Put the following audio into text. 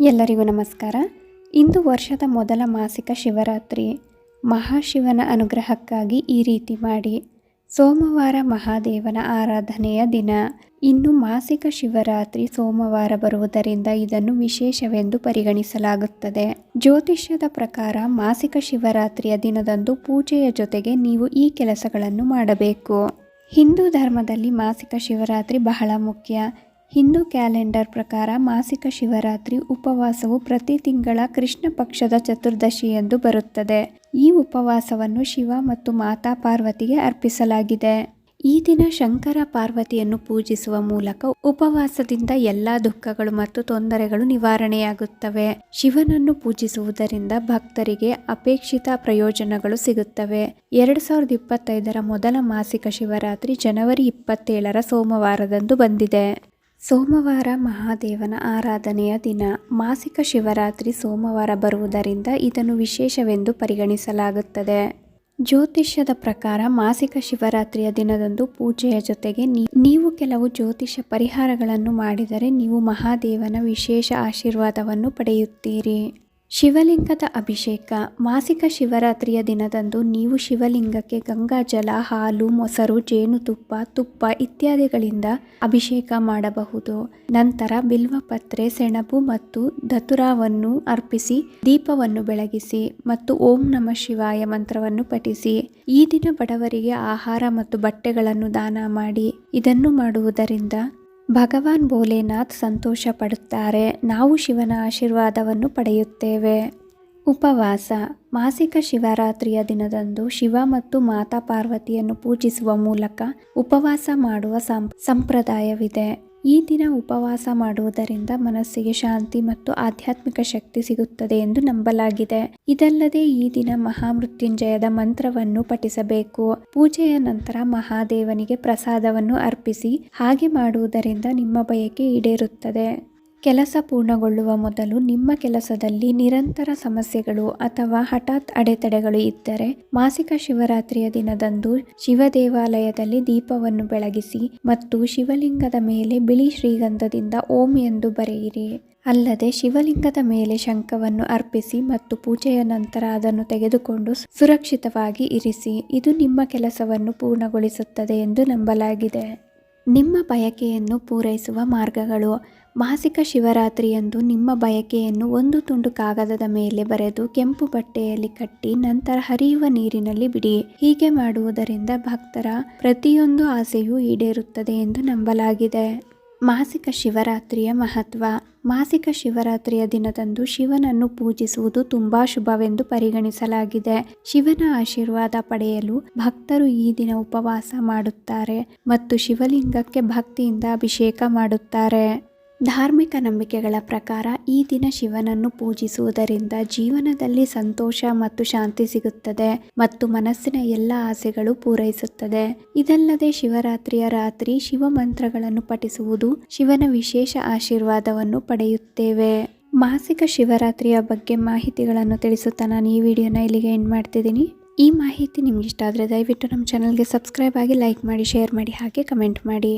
ಎಲ್ಲರಿಗೂ ನಮಸ್ಕಾರ. ಇಂದು ವರ್ಷದ ಮೊದಲ ಮಾಸಿಕ ಶಿವರಾತ್ರಿ. ಮಹಾಶಿವನ ಅನುಗ್ರಹಕ್ಕಾಗಿ ಈ ರೀತಿ ಮಾಡಿ. ಸೋಮವಾರ ಮಹಾದೇವನ ಆರಾಧನೆಯ ದಿನ. ಇನ್ನು ಮಾಸಿಕ ಶಿವರಾತ್ರಿ ಸೋಮವಾರ ಬರುವುದರಿಂದ ಇದನ್ನು ವಿಶೇಷವೆಂದು ಪರಿಗಣಿಸಲಾಗುತ್ತದೆ. ಜ್ಯೋತಿಷ್ಯದ ಪ್ರಕಾರ ಮಾಸಿಕ ಶಿವರಾತ್ರಿಯ ದಿನದಂದು ಪೂಜೆಯ ಜೊತೆಗೆ ನೀವು ಈ ಕೆಲಸಗಳನ್ನು ಮಾಡಬೇಕು. ಹಿಂದೂ ಧರ್ಮದಲ್ಲಿ ಮಾಸಿಕ ಶಿವರಾತ್ರಿ ಬಹಳ ಮುಖ್ಯ. ಹಿಂದೂ ಕ್ಯಾಲೆಂಡರ್ ಪ್ರಕಾರ ಮಾಸಿಕ ಶಿವರಾತ್ರಿ ಉಪವಾಸವು ಪ್ರತಿ ತಿಂಗಳ ಕೃಷ್ಣ ಪಕ್ಷದ ಚತುರ್ದಶಿಯಂದು ಬರುತ್ತದೆ. ಈ ಉಪವಾಸವನ್ನು ಶಿವ ಮತ್ತು ಮಾತಾ ಪಾರ್ವತಿಗೆ ಅರ್ಪಿಸಲಾಗಿದೆ. ಈ ದಿನ ಶಂಕರ ಪಾರ್ವತಿಯನ್ನು ಪೂಜಿಸುವ ಮೂಲಕ ಉಪವಾಸದಿಂದ ಎಲ್ಲ ದುಃಖಗಳು ಮತ್ತು ತೊಂದರೆಗಳು ನಿವಾರಣೆಯಾಗುತ್ತವೆ. ಶಿವನನ್ನು ಪೂಜಿಸುವುದರಿಂದ ಭಕ್ತರಿಗೆ ಅಪೇಕ್ಷಿತ ಪ್ರಯೋಜನಗಳು ಸಿಗುತ್ತವೆ. ಎರಡು ಸಾವಿರದ ಇಪ್ಪತ್ತೈದರ ಮೊದಲ ಮಾಸಿಕ ಶಿವರಾತ್ರಿ ಜನವರಿ ಇಪ್ಪತ್ತೇಳರ ಸೋಮವಾರದಂದು ಬಂದಿದೆ. ಸೋಮವಾರ ಮಹಾದೇವನ ಆರಾಧನೆಯ ದಿನ. ಮಾಸಿಕ ಶಿವರಾತ್ರಿ ಸೋಮವಾರ ಬರುವುದರಿಂದ ಇದನ್ನು ವಿಶೇಷವೆಂದು ಪರಿಗಣಿಸಲಾಗುತ್ತದೆ. ಜ್ಯೋತಿಷ್ಯದ ಪ್ರಕಾರ ಮಾಸಿಕ ಶಿವರಾತ್ರಿಯ ದಿನದಂದು ಪೂಜೆಯ ಜೊತೆಗೆ ನೀವು ಕೆಲವು ಜ್ಯೋತಿಷ ಪರಿಹಾರಗಳನ್ನು ಮಾಡಿದರೆ ನೀವು ಮಹಾದೇವನ ವಿಶೇಷ ಆಶೀರ್ವಾದವನ್ನು ಪಡೆಯುತ್ತೀರಿ. ಶಿವಲಿಂಗದ ಅಭಿಷೇಕ, ಮಾಸಿಕ ಶಿವರಾತ್ರಿಯ ದಿನದಂದು ನೀವು ಶಿವಲಿಂಗಕ್ಕೆ ಗಂಗಾಜಲ ಹಾಲು, ಮೊಸರು ಜೇನುತುಪ್ಪ ತುಪ್ಪ ಇತ್ಯಾದಿಗಳಿಂದ ಅಭಿಷೇಕ ಮಾಡಬಹುದು. ನಂತರ ಬಿಲ್ವಪತ್ರೆ, ಸೆಣಬು ಮತ್ತು ದತುರಾವನ್ನು ಅರ್ಪಿಸಿ, ದೀಪವನ್ನು ಬೆಳಗಿಸಿ ಮತ್ತು ಓಂ ನಮ ಶಿವಾಯ ಮಂತ್ರವನ್ನು ಪಠಿಸಿ, ಈ ದಿನ ಬಡವರಿಗೆ ಆಹಾರ ಮತ್ತು ಬಟ್ಟೆಗಳನ್ನು ದಾನ ಮಾಡಿ, ಇದನ್ನು ಮಾಡುವುದರಿಂದ ಭಗವಾನ್ ಭೋಲೆನಾಥ್ ಸಂತೋಷ ಪಡುತ್ತಾರೆ ನಾವು ಶಿವನ ಆಶೀರ್ವಾದವನ್ನು ಪಡೆಯುತ್ತೇವೆ. ಉಪವಾಸ. ಮಾಸಿಕ ಶಿವರಾತ್ರಿಯ ದಿನದಂದು ಶಿವ ಮತ್ತು ಮಾತಾ ಪಾರ್ವತಿಯನ್ನು ಪೂಜಿಸುವ ಮೂಲಕ ಉಪವಾಸ ಮಾಡುವ ಸಂಪ್ರದಾಯವಿದೆ. ಈ ದಿನ ಉಪವಾಸ ಮಾಡುವುದರಿಂದ ಮನಸ್ಸಿಗೆ ಶಾಂತಿ ಮತ್ತು ಆಧ್ಯಾತ್ಮಿಕ ಶಕ್ತಿ ಸಿಗುತ್ತದೆ ಎಂದು ನಂಬಲಾಗಿದೆ. ಇದಲ್ಲದೆ ಈ ದಿನ ಮಹಾಮೃತ್ಯುಂಜಯದ ಮಂತ್ರವನ್ನು ಪಠಿಸಬೇಕು. ಪೂಜೆಯ ನಂತರ ಮಹಾದೇವನಿಗೆ ಪ್ರಸಾದವನ್ನು ಅರ್ಪಿಸಿ, ಹಾಗೆ ಮಾಡುವುದರಿಂದ ನಿಮ್ಮ ಬಯಕೆ ಈಡೇರುತ್ತದೆ. ಕೆಲಸ ಪೂರ್ಣಗೊಳ್ಳುವ ಮೊದಲು ನಿಮ್ಮ ಕೆಲಸದಲ್ಲಿ ನಿರಂತರ ಸಮಸ್ಯೆಗಳು ಅಥವಾ ಹಠಾತ್ ಅಡೆತಡೆಗಳು ಇದ್ದರೆ ಮಾಸಿಕ ಶಿವರಾತ್ರಿಯ ದಿನದಂದು ಶಿವ ದೇವಾಲಯದಲ್ಲಿ ದೀಪವನ್ನು ಬೆಳಗಿಸಿ ಮತ್ತು ಶಿವಲಿಂಗದ ಮೇಲೆ ಬಿಳಿ ಶ್ರೀಗಂಧದಿಂದ ಓಂ ಎಂದು ಬರೆಯಿರಿ. ಅಲ್ಲದೆ ಶಿವಲಿಂಗದ ಮೇಲೆ ಶಂಖವನ್ನು ಅರ್ಪಿಸಿ ಮತ್ತು ಪೂಜೆಯ ನಂತರ ಅದನ್ನು ತೆಗೆದುಕೊಂಡು ಸುರಕ್ಷಿತವಾಗಿ ಇರಿಸಿ, ಇದು ನಿಮ್ಮ ಕೆಲಸವನ್ನು ಪೂರ್ಣಗೊಳಿಸುತ್ತದೆ ಎಂದು ನಂಬಲಾಗಿದೆ. ನಿಮ್ಮ ಬಯಕೆಯನ್ನು ಪೂರೈಸುವ ಮಾರ್ಗಗಳು. ಮಾಸಿಕ ಶಿವರಾತ್ರಿಯಂದು ನಿಮ್ಮ ಬಯಕೆಯನ್ನು ಒಂದು ತುಂಡು ಕಾಗದದ ಮೇಲೆ ಬರೆದು ಕೆಂಪು ಬಟ್ಟೆಯಲ್ಲಿ ಕಟ್ಟಿ ನಂತರ ಹರಿಯುವ ನೀರಿನಲ್ಲಿ ಬಿಡಿ. ಹೀಗೆ ಮಾಡುವುದರಿಂದ ಭಕ್ತರ ಪ್ರತಿಯೊಂದು ಆಸೆಯೂ ಈಡೇರುತ್ತದೆ ಎಂದು ನಂಬಲಾಗಿದೆ. ಮಾಸಿಕ ಶಿವರಾತ್ರಿಯ ಮಹತ್ವ. ಮಾಸಿಕ ಶಿವರಾತ್ರಿಯ ದಿನದಂದು ಶಿವನನ್ನು ಪೂಜಿಸುವುದು ತುಂಬಾ ಶುಭವೆಂದು ಪರಿಗಣಿಸಲಾಗಿದೆ. ಶಿವನ ಆಶೀರ್ವಾದ ಪಡೆಯಲು ಭಕ್ತರು ಈ ದಿನ ಉಪವಾಸ ಮಾಡುತ್ತಾರೆ ಮತ್ತು ಶಿವಲಿಂಗಕ್ಕೆ ಭಕ್ತಿಯಿಂದ ಅಭಿಷೇಕ ಮಾಡುತ್ತಾರೆ. ಧಾರ್ಮಿಕ ನಂಬಿಕೆಗಳ ಪ್ರಕಾರ ಈ ದಿನ ಶಿವನನ್ನು ಪೂಜಿಸುವುದರಿಂದ ಜೀವನದಲ್ಲಿ ಸಂತೋಷ ಮತ್ತು ಶಾಂತಿ ಸಿಗುತ್ತದೆ ಮತ್ತು ಮನಸ್ಸಿನ ಎಲ್ಲ ಆಸೆಗಳು ಪೂರೈಸುತ್ತದೆ. ಇದಲ್ಲದೆ ಶಿವರಾತ್ರಿಯ ರಾತ್ರಿ ಶಿವ ಮಂತ್ರಗಳನ್ನು ಪಠಿಸುವುದು ಶಿವನ ವಿಶೇಷ ಆಶೀರ್ವಾದವನ್ನು ಪಡೆಯುತ್ತೇವೆ. ಮಾಸಿಕ ಶಿವರಾತ್ರಿಯ ಬಗ್ಗೆ ಮಾಹಿತಿಗಳನ್ನು ತಿಳಿಸುತ್ತಾ ನಾನು ಈ ವಿಡಿಯೋನ ಇಲ್ಲಿಗೆ ಎಂಡ್ ಮಾಡ್ತಿದ್ದೀನಿ. ಈ ಮಾಹಿತಿ ನಿಮ್ಗೆ ಇಷ್ಟ ಆದರೆ ದಯವಿಟ್ಟು ನಮ್ಮ ಚಾನಲ್ಗೆ ಸಬ್ಸ್ಕ್ರೈಬ್ ಆಗಿ ಲೈಕ್ ಮಾಡಿ ಶೇರ್ ಮಾಡಿ, ಹಾಗೆ ಕಮೆಂಟ್ ಮಾಡಿ.